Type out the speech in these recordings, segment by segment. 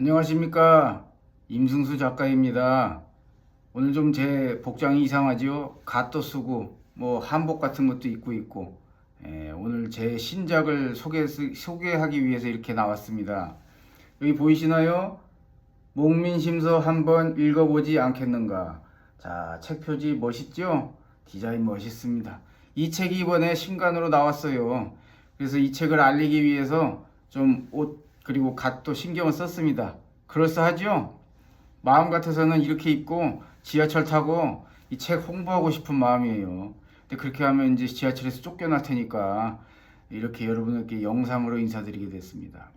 안녕하십니까 임승수 작가입니다. 오늘 좀 제 복장이 이상하지요? 갓도 쓰고 뭐 한복 같은 것도 입고 있고 예, 오늘 제 신작을 소개, 소개하기 위해서 이렇게 나왔습니다. 여기 보이시나요? 목민심서 한번 읽어보지 않겠는가? 자, 책 표지 멋있죠? 디자인 멋있습니다. 이 책이 이번에 신간으로 나왔어요. 그래서 이 책을 알리기 위해서 좀옷 그리고 갓도 신경을 썼습니다. 그럴싸하죠? 마음 같아서는 이렇게 입고 지하철 타고 이 책 홍보하고 싶은 마음이에요. 근데 그렇게 하면 이제 지하철에서 쫓겨날 테니까 이렇게 여러분에게 영상으로 인사드리게 됐습니다.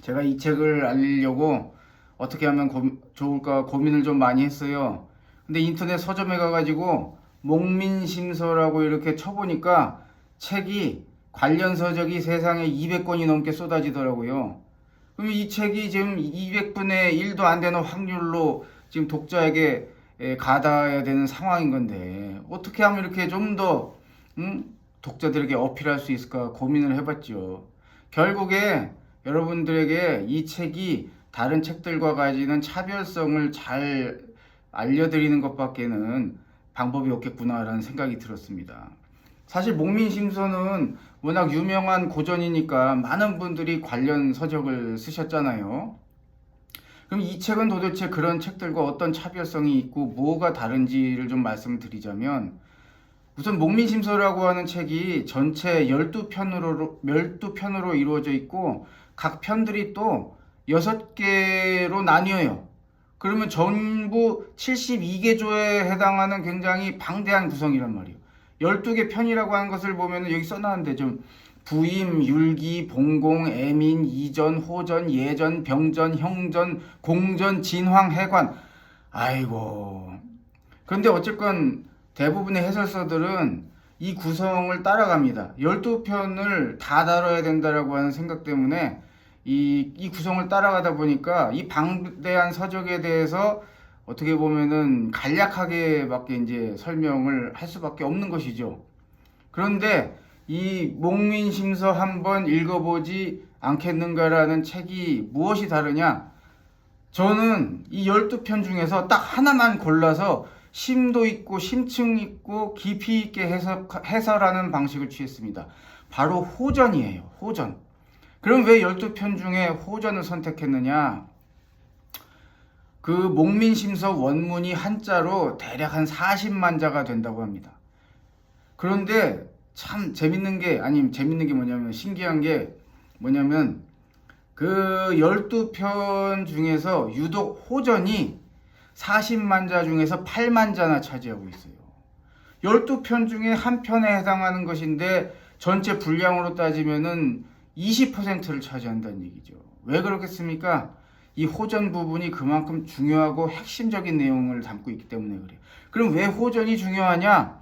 제가 이 책을 알리려고 어떻게 하면 고- 좋을까 고민을 좀 많이 했어요. 근데 인터넷 서점에 가가지고 목민심서라고 이렇게 쳐보니까 책이 관련 서적이 세상에 200권이 넘게 쏟아지더라고요. 그럼 이 책이 지금 200분의 1도 안 되는 확률로 지금 독자에게 에, 가닿아야 되는 상황인 건데 어떻게 하면 이렇게 좀더 독자들에게 어필할 수 있을까 고민을 해봤죠. 결국에 여러분들에게 이 책이 다른 책들과 가지는 차별성을 잘 알려드리는 것밖에는 방법이 없겠구나라는 생각이 들었습니다. 사실 목민심서는 워낙 유명한 고전이니까 많은 분들이 관련 서적을 쓰셨잖아요. 그럼 이 책은 도대체 그런 책들과 어떤 차별성이 있고 뭐가 다른지를 좀 말씀드리자면 우선 목민심서라고 하는 책이 전체 12편으로 12편으로 이루어져 있고 각 편들이 또 6개로 나뉘어요. 그러면 전부 72개조에 해당하는 굉장히 방대한 구성이란 말이에요. 12개 편이라고 하는 것을 보면 여기 써놨는데 좀 부임, 율기, 봉공, 애민, 이전, 호전, 예전, 병전, 형전, 공전, 진황, 해관. 아이고. 그런데 어쨌건 대부분의 해설서들은 이 구성을 따라갑니다. 12편을 다 다뤄야 된다라고 하는 생각 때문에 이, 이 구성을 따라가다 보니까 이 방대한 서적에 대해서 어떻게 보면은 간략하게밖에 이제 설명을 할 수밖에 없는 것이죠. 그런데 이 목민심서 한번 읽어보지 않겠는가라는 책이 무엇이 다르냐? 저는 이 12편 중에서 딱 하나만 골라서 심도 있고 심층 있고 깊이 있게 해석, 해설하는 방식을 취했습니다. 바로 호전이에요. 호전. 그럼 왜 12편 중에 호전을 선택했느냐? 그 목민심서 원문이 한자로 대략 한 40만 자가 된다고 합니다. 그런데 참 재밌는 게 아니 재밌는 게 뭐냐면 신기한 게 뭐냐면 그 12편 중에서 유독 호전이 40만 자 중에서 8만 자나 차지하고 있어요. 12편 중에 한 편에 해당하는 것인데 전체 분량으로 따지면은 20%를 차지한다는 얘기죠. 왜 그렇겠습니까? 이 호전 부분이 그만큼 중요하고 핵심적인 내용을 담고 있기 때문에 그래요. 그럼 왜 호전이 중요하냐?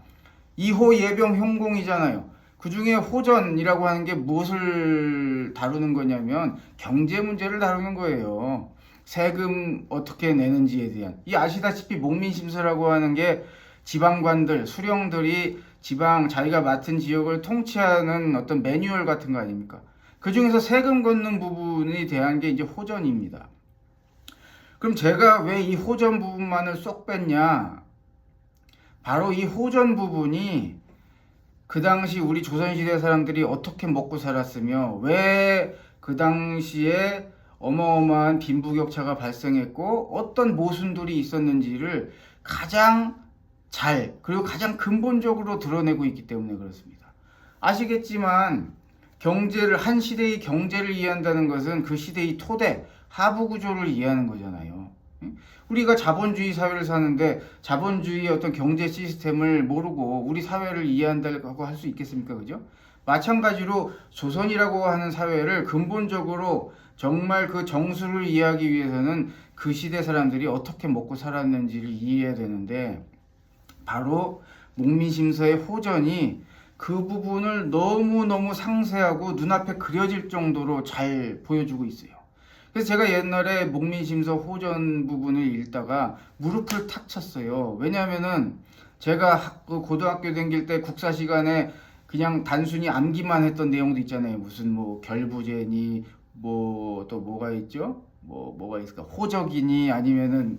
2호 예병 형공이잖아요. 그 중에 호전이라고 하는 게 무엇을 다루는 거냐면 경제 문제를 다루는 거예요. 세금 어떻게 내는지에 대한. 이 아시다시피 목민심서라고 하는 게 지방관들, 수령들이 지방 자기가 맡은 지역을 통치하는 어떤 매뉴얼 같은 거 아닙니까? 그 중에서 세금 걷는 부분에 대한 게 이제 호전입니다. 그럼 제가 왜 이 호전 부분만을 쏙 뺐냐? 바로 이 호전 부분이 그 당시 우리 조선시대 사람들이 어떻게 먹고 살았으며 왜 그 당시에 어마어마한 빈부격차가 발생했고 어떤 모순들이 있었는지를 가장 잘 그리고 가장 근본적으로 드러내고 있기 때문에 그렇습니다. 아시겠지만 경제를 한 시대의 경제를 이해한다는 것은 그 시대의 토대 하부 구조를 이해하는 거잖아요. 우리가 자본주의 사회를 사는데 자본주의의 어떤 경제 시스템을 모르고 우리 사회를 이해한다고 할 수 있겠습니까? 그죠? 마찬가지로 조선이라고 하는 사회를 근본적으로 정말 그 정수를 이해하기 위해서는 그 시대 사람들이 어떻게 먹고 살았는지를 이해해야 되는데 바로 목민심서의 호전이 그 부분을 너무너무 상세하고 눈앞에 그려질 정도로 잘 보여주고 있어요. 그래서 제가 옛날에 목민심서 호전 부분을 읽다가 무릎을 탁 쳤어요. 왜냐하면은 제가 학- 그 고등학교 다닐 때 국사 시간에 그냥 단순히 암기만 했던 내용도 있잖아요. 무슨 뭐 결부제니 뭐 또 뭐가 있죠? 뭐 뭐가 있을까? 호적이니 아니면은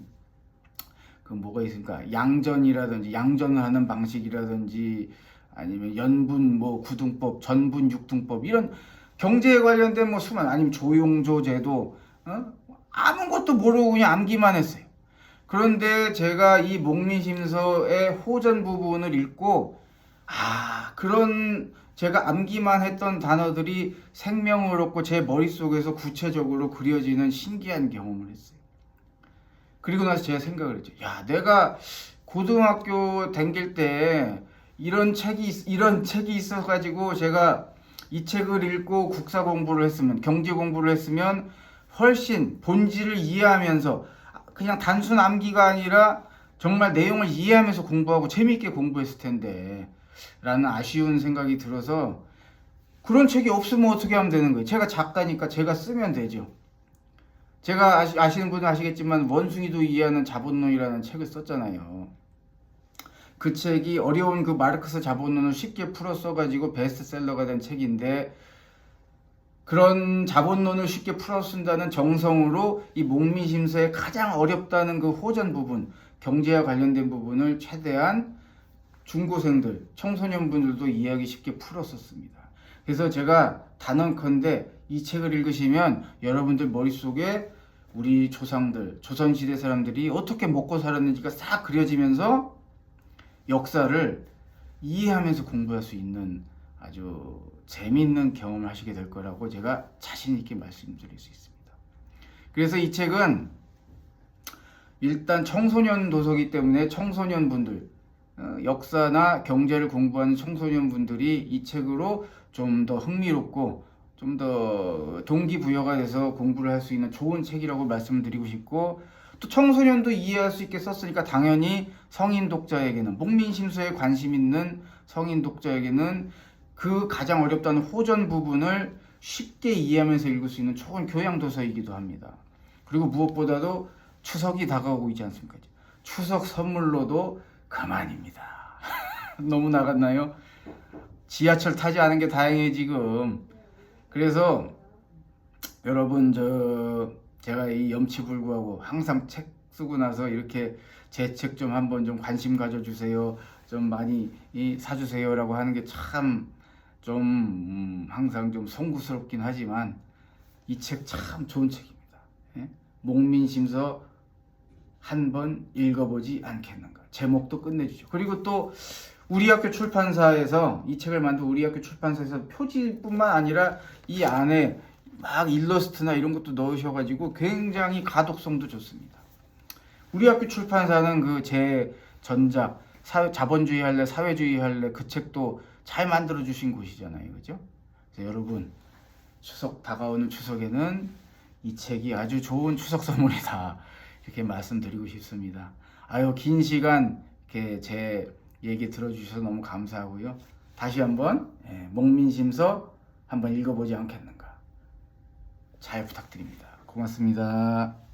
그 뭐가 있습니까? 양전이라든지 양전을 하는 방식이라든지 아니면 연분 뭐 구등법, 전분 육등법 이런 경제에 관련된 뭐 수만 아니면 조용조 제도 어? 아무것도 모르고 그냥 암기만 했어요. 그런데 제가 이 목민심서의 호전 부분을 읽고 아 그런 제가 암기만 했던 단어들이 생명을 얻고 제 머릿속에서 구체적으로 그려지는 신기한 경험을 했어요. 그리고 나서 제가 생각을 했죠. 야, 내가 고등학교 다닐 때 이런 책이 있- 이런 책이 있어 가지고 제가 이 책을 읽고 국사 공부를 했으면 경제 공부를 했으면 훨씬 본질을 이해하면서 그냥 단순 암기가 아니라 정말 내용을 이해하면서 공부하고 재미있게 공부했을 텐데 라는 아쉬운 생각이 들어서 그런 책이 없으면 어떻게 하면 되는 거예요? 제가 작가니까 제가 쓰면 되죠. 제가 아시, 아시는 분은 아시겠지만 원숭이도 이해하는 자본론이라는 책을 썼잖아요. 그 책이 어려운 그 마르크스 자본론을 쉽게 풀어 써가지고 베스트셀러가 된 책인데 그런 자본론을 쉽게 풀어 쓴다는 정성으로 이 목민심서의 가장 어렵다는 그 호전 부분, 경제와 관련된 부분을 최대한 중고생들, 청소년분들도 이해하기 쉽게 풀었었습니다. 그래서 제가 단언컨대 이 책을 읽으시면 여러분들 머릿속에 우리 조상들, 조선시대 사람들이 어떻게 먹고 살았는지가 싹 그려지면서 역사를 이해하면서 공부할 수 있는 아주 재미있는 경험을 하시게 될 거라고 제가 자신 있게 말씀드릴 수 있습니다. 그래서 이 책은 일단 청소년 도서기 때문에 청소년분들 어, 역사나 경제를 공부하는 청소년분들이 이 책으로 좀 더 흥미롭고 좀 더 동기부여가 돼서 공부를 할 수 있는 좋은 책이라고 말씀드리고 싶고 또 청소년도 이해할 수 있게 썼으니까 당연히 성인 독자에게는 목민심서에 관심 있는 성인 독자에게는 그 가장 어렵다는 호전 부분을 쉽게 이해하면서 읽을 수 있는 좋은 교양 도서이기도 합니다. 그리고 무엇보다도 추석이 다가오고 있지 않습니까? 추석 선물로도 그만입니다. 너무 나갔나요? 지하철 타지 않은 게 다행이에요 지금. 그래서 여러분 저 제가 이 염치불구하고 항상 책 쓰고 나서 이렇게 제 책 좀 한번 좀 관심 가져주세요. 좀 많이 이 사주세요라고 하는 게 참 좀 음, 항상 좀 송구스럽긴 하지만 이 책 참 좋은 책입니다. 예? 목민심서 한 번 읽어보지 않겠는가. 제목도 끝내주죠. 그리고 또 우리 학교 출판사에서 이 책을 만든 우리 학교 출판사에서 표지뿐만 아니라 이 안에 막 일러스트나 이런 것도 넣으셔가지고 굉장히 가독성도 좋습니다. 우리 학교 출판사는 그 제 전작 사- 자본주의 할래 사회주의 할래 그 책도 잘 만들어 주신 곳이잖아요, 그죠? 여러분 추석 다가오는 추석에는 이 책이 아주 좋은 추석 선물이다 이렇게 말씀드리고 싶습니다. 아유 긴 시간 이렇게 제 얘기 들어주셔서 너무 감사하고요. 다시 한번 예, 목민심서 한번 읽어보지 않겠는가 잘 부탁드립니다. 고맙습니다.